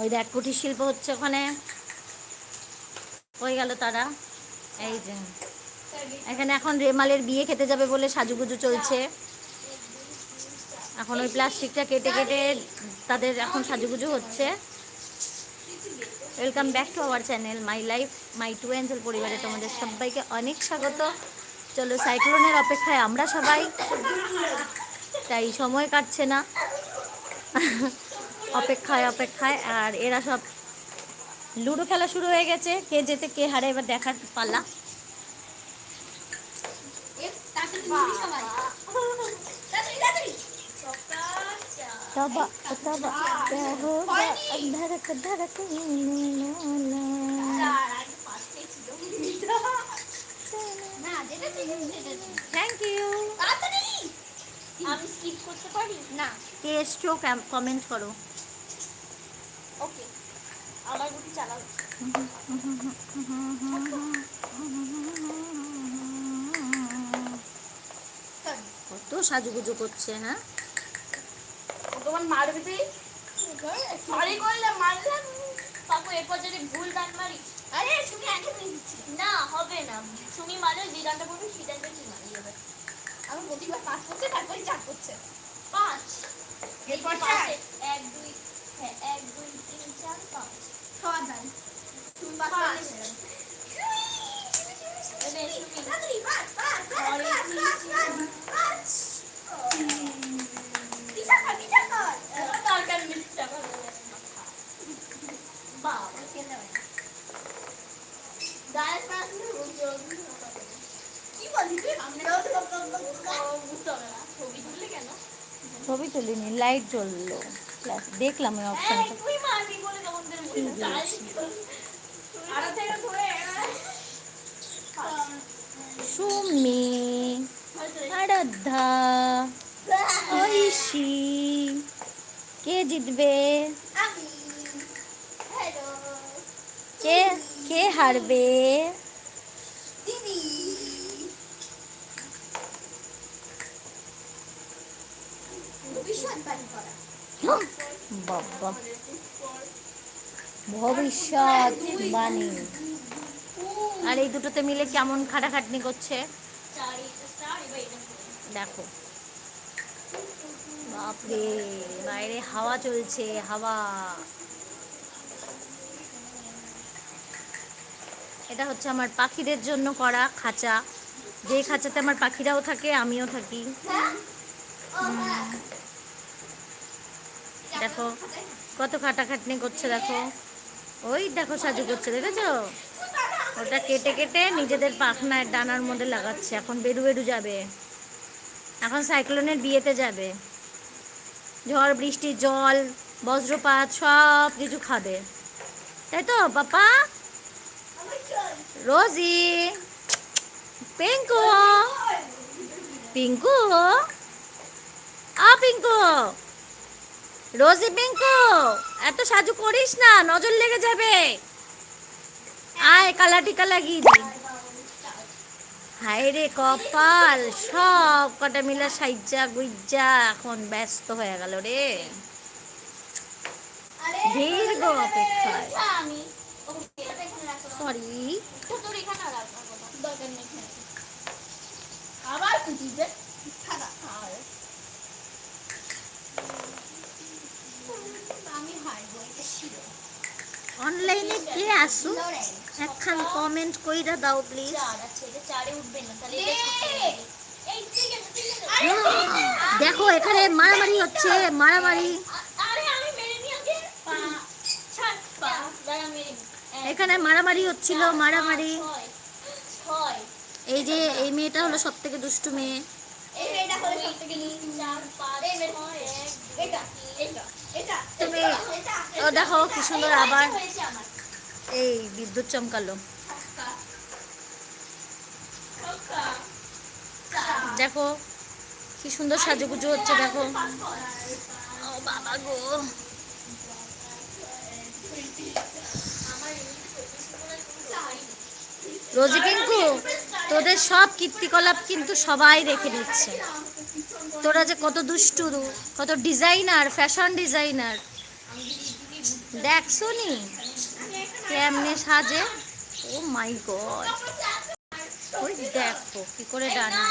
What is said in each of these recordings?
ওই দেখ, কুটির শিল্প হচ্ছে ওখানে। হয়ে গেল তারা। এই যে। এখানে এখন রেমালের বিয়ে খেতে যাবে বলে সাজুগুজু চলছে। এখন ওই প্লাস্টিকটা কেটে কেটে তাদের এখন সাজুগুজু হচ্ছে। Welcome back to our channel my life my two angel পরিবারে তোমাদের সবাইকে অনেক স্বাগত। চলো, সাইক্লোনের অপেক্ষায় আমরা সবাই। তাই সময় কাটছে না। অপেক্ষায় অপেক্ষায় আর এরা সব লুডো খেলা শুরু হয়ে গেছে। কে যেতে কে হারে এবার দেখার পাল্লা ইউ কমেন্ট করো। কত সাজুগুজু করছে হ্যাঁ? তোমার মারবে তুই? সরি করলাম মারলাম। পাপু এরপর যদি ভুল দান মারি। আরে তুমি আগে না হবে না। তুমি মারলে যে দানটা পড়বে সেই দানটা কি মারি যাবে আমি প্রতিবার পাঁচ করছে তারপরে চার করছে। পাঁচ। এরপর চার। এক দুই হ্যাঁ এক দুই তিন চার পাঁচ। ছয় দান ছবি তুলিনি লাইট জ্বললো। দেখলাম ওই অপশনটা আরাধ্যা ঐশী, কে জিতবে? কে কে হারবে? ভবিষ্যৎ বাণী। আর এই দুটোতে মিলে কেমন খাটাখাটনি করছে? দেখো। বাপরে, বাইরে হাওয়া চলছে, হাওয়া। এটা হচ্ছে আমার পাখিদের জন্য করা খাঁচা। যে খাঁচাতে আমার পাখিরাও থাকে, আমিও থাকি। দেখো, কত খাটাখাটনি করছে, দেখো। ওই দেখো, সাজু করছে, দেখেছ? ওটা কেটে কেটে নিজেদের পাখনার ডানার মধ্যে লাগাচ্ছে, এখন বেরু বেরু যাবে। এখন সাইক্লোনের বিয়েতে যাবে। ঝড়, বৃষ্টি, জল, বজ্রপাত, সব কিছু খাবে। তাই তো বাপা রোজি। পিঙ্কু? পিঙ্কু? আ পিঙ্কু। রোজি, পিঙ্কু, এত সাজু করিস না, নজর লেগে যাবে। আয় কালা টিকা লাগিয়ে দি হায় রে কপাল সব কটা মিলে সাইজা গুইজা এখন ব্যস্ত হয়ে গেল রে। দীর্ঘ অপেক্ষায় রাখো সরি আবার অনলাইনে কে আসু একখান কমেন্ট কইরা দাও প্লিজ দেখো এখানে মারামারি হচ্ছে মারামারি। আরে আমি মেরে নি আগে। পা ছাড় পা দাঁড়া মেরে নি। এক, এখানে মারামারি হচ্ছিল মারামারি। এই যে এই মেয়েটা হলো সব থেকে দুষ্টু মেয়ে। এই মেয়েটা হলো সবথেকে দুষ্টু চার পাঁচ ছয় এক এটা এটা এটা তুমি এটা দেখো কি সুন্দর আবার। এই বিদ্যুৎ চমকালো। দেখো, কি সুন্দর সাজুগুজু হচ্ছে, দেখো। বাবা গো। রোজি পিঙ্কু তোদের সব কীর্তিকলাপ কিন্তু সবাই রেখে দিচ্ছে তোরা যে কত দুষ্টু, কত ডিজাইনার, ফ্যাশন ডিজাইনার। দেখ, শুনি। কেমনে সাজে? ও মাই দেখো কি করে ডানা।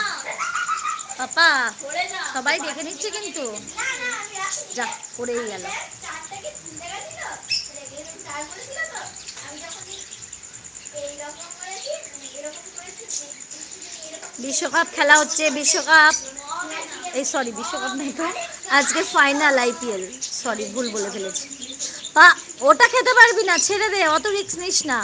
পাপা, সবাই দেখে নিচ্ছে কিন্তু। যা করেই গেল। বিশ্বকাপ খেলা হচ্ছে, বিশ্বকাপ। এই সরি বিশ্বকাপ নেই তো। আজকে ফাইনাল আইপিএল সরি ভুল বলে ফেলেছি। ওটা খেতে পারবি না, ছেড়ে দে, অত রিক্স নিস না।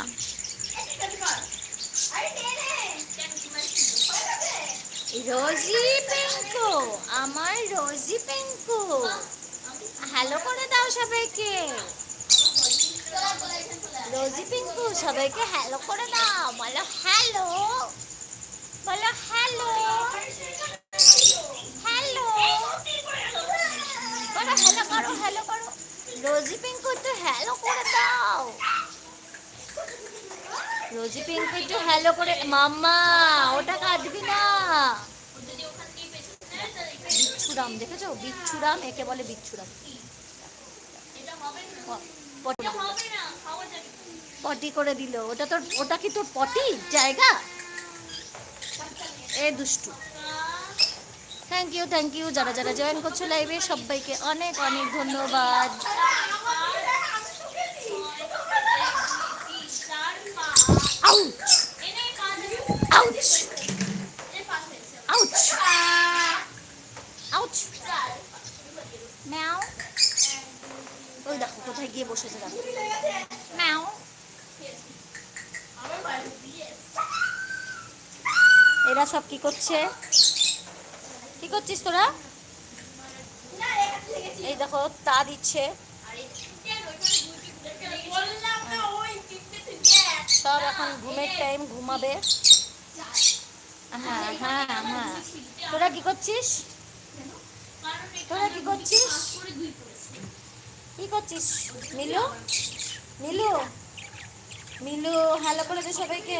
রোজি পিঙ্কু, আমার রোজি পিঙ্কু। হ্যালো করে দাও সবাইকে। রোজি পিঙ্কু, সবাইকে হ্যালো করে দাও, বলো হ্যালো বলো হ্যালো করো হ্যালো করো হ্যালো করো রোজি পিঙ্কু একটু হ্যালো করে দাও রোজি পিঙ্কু, একটু হ্যালো করে, মাম্মা, ওটা কাটবি না। বিচ্ছুরাম, দেখেছ? বিচ্ছুরাম, একে বলে বিচ্ছুরাম। পটি। করে দিল। ওটা তোর, ওটা কি তোর পটি? জায়গা? এ দুষ্টু। থ্যাংক ইউ থ্যাংক ইউ যারা যারা জয়েন করছ লাইভে সবাইকে অনেক অনেক ধন্যবাদ। করছে কি করছিস তোরা? এই দেখো, তা দিচ্ছে। সব এখন ঘুমের টাইম ঘুমাবে। হ্যাঁ হ্যাঁ হ্যাঁ। তোরা কি করছিস? তোরা কি করছিস? কি করছিস, মিলু? মিলু? মিলু হ্যালো করে দে সবাইকে।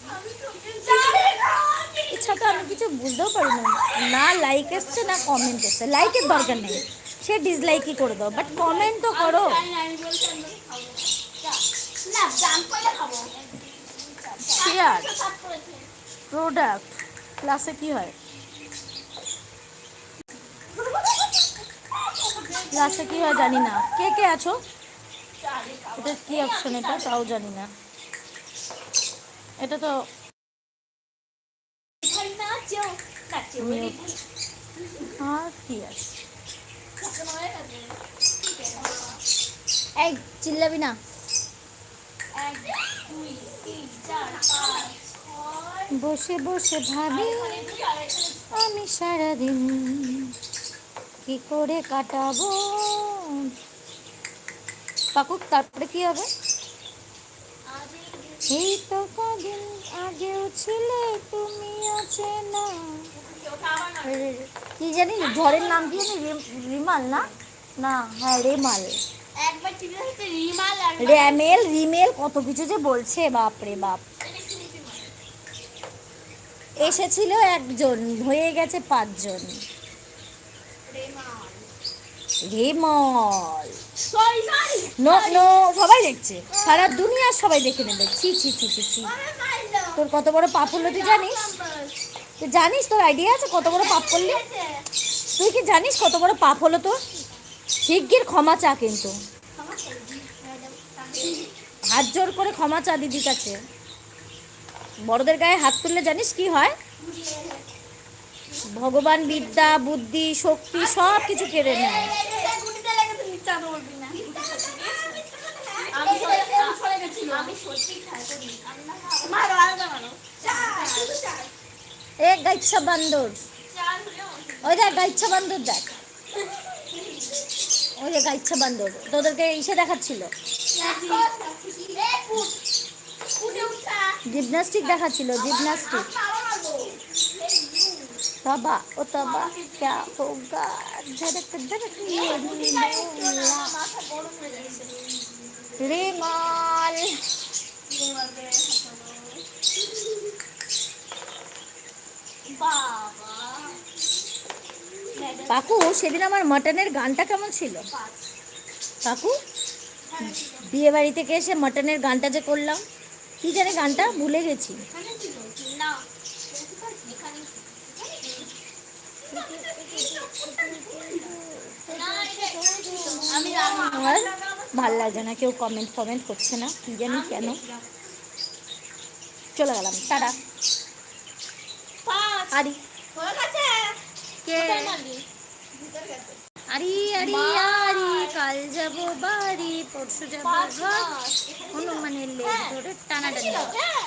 তো আমি কিছু বুঝতেও পারি না। না লাইক এসছে, না কমেন্ট এসছে। লাইকের দরকার নেই। সে ডিসলাইকই করে দাও। বাট কমেন্ট তো করো। শেয়ার প্রোডাক্ট ক্লাসে কি হয়? ক্লাসে কি হয় জানি না। কে কে আছো? এটা কি অপশন এটা? তাও জানি না। এটা তো চিল্লাবি না। বসে বসে ভাবি, আমি সারাদিন কি করে কাটাবো? পাকু তারপরে কি হবে? এই তো কদিন আগেও ছিলে তুমি আছে না কি জানি ঝড়ের নাম কি জানি? রিম- রিমাল না? না হ্যাঁ রেমাল। র্যামেল রিমেল কত কিছু যে বলছে বাপ রে বাপ। এসেছিল একজন হয়ে গেছে পাঁচজন। রেমল। নো নো সবাই দেখছে। সারা দুনিয়ার সবাই দেখে নেবে। ছি ছি ছি ছি ছি। তোর কত বড় পাপ হলো তুই জানিস? তুই জানিস তোর আইডিয়া আছে কত বড় পাপ করলি? তুই কি জানিস কত বড় পাপ হলো তোর? শিগগির ক্ষমা চা কিন্তু। হাত জোর করে ক্ষমা চা দিদির কাছে। বড়দের গায়ে হাত তুললে জানিস কি হয়? ভগবান বিদ্যা বুদ্ধি শক্তি সব কিছু কেড়ে নেয়। আমি সত্যি- খাই এ গাইছা বান্দর। ওই দেখ, গাইছা বান্দর দেখ। ওই যে গাইছা বান্দর। তোদেরকে ইসে দেখাচ্ছিল। জিমনাস্টিক দেখাচ্ছিল জিমনাস্টিক বাবা ও বাবা ক্যা কাকু সেদিন আমার মাটনের গানটা কেমন ছিল? কাকু বিয়ে বাড়ি থেকে এসে মাটনের গানটা যে করলাম কি জানি গানটা ভুলে গেছি। আমার ভালো লাগছে না কেউ কমেন্ট ফমেন্ট করছে না কি জানি কেন। চলে গেলাম টাটা। পাঁচ আরি। হয়ে কে? আরি আরি আরি কাল যাব বাড়ি পরশু যাব ঘর। হনুমানের লেজ ধরে টানাটানি হ্যাঁ।